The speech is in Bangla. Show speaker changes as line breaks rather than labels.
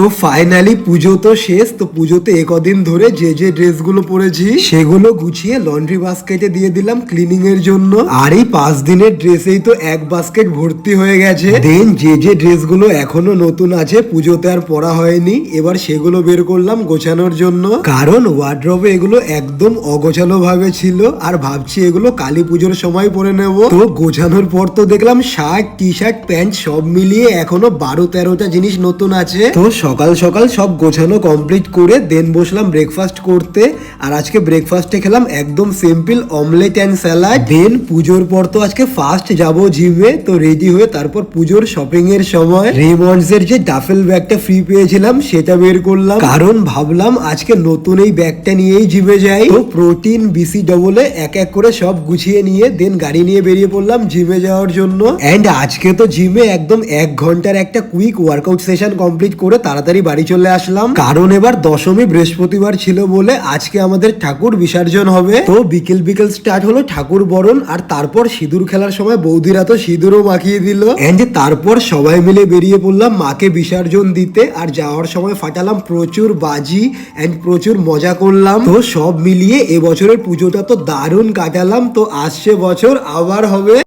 তো ফাইনালি পুজো তো শেষ, তো পুজোতে একদিন ধরে যে যে ড্রেসগুলো পরেছি, সেগুলো গুছিয়ে লন্ড্রি বাস্কেটে দিয়ে দিলাম ক্লিনিং এর জন্য। আর এই পাঁচ দিনের ড্রেসেই তো এক বাস্কেট ভর্তি হয়ে গেছে। দেন যে যে ড্রেসগুলো এখনও নতুন আছে, পুজোতে আর পরা হয়নি, এবার সেগুলো বের করলাম গোছানোর জন্য। কারণ ওয়ার্ড্রবে এগুলো একদম অগোছালো ভাবে ছিল, আর ভাবছি এগুলো কালী পুজোর সময় পরে নেব। তো গোছানোর পর তো দেখলাম শার্ট টি শার্ট প্যান্ট সব মিলিয়ে এখনও বারো তেরোটা জিনিস নতুন আছে। তো সকাল সকাল সব গোছানো কমপ্লিট করে দেন বসলাম ব্রেকফাস্ট করতে। আর আজকে ব্রেকফাস্টে খেলাম একদম simple omelette and salad then পুজোর পর তো আজকে ফার্স্ট যাব জিমে তো রেডি হয়ে তারপর পুজোর শপিং এর সময় রেমন্ডস এর যে ডাফেল ব্যাগটা ফ্রি পেয়েছিলাম, সেটা বের করলাম। কারণ ভাবলাম আজকে নতুন এই ব্যাগটা নিয়েই জিমে যাই। তো প্রোটিন বিসি ডবলে এক এক করে সব গুছিয়ে নিয়ে দেন গাড়ি নিয়ে বেরিয়ে পড়লাম জিমে যাওয়ার জন্য। এন্ড আজকে তো জিমে একদম এক ঘণ্টার একটা কুইক ওয়ার্কআউট সেশন কমপ্লিট করে তাড়াতাড়ি বাড়ি চলে আসলাম। কারণ এবার দশমী বৃহস্পতিবার ছিল বলে আজকে আমাদের ঠাকুর বিসর্জন হবে। তো বিকেল বিকেল স্টার্ট হলো ঠাকুর বরণ, আর তারপর সিঁদুর খেলার সময় বৌদিরা তো সিঁদুরও মাখিয়ে দিল। এন্ড তারপর সবাই মিলে বেরিয়ে পড়লাম মাকে বিসর্জন দিতে, আর যাওয়ার সময় ফাটালাম প্রচুর বাজি এন্ড প্রচুর মজা করলাম। তো সব মিলিয়ে এবছরের পুজোটা তো দারুণ কাটালাম। তো আসছে বছর, আবার হবে।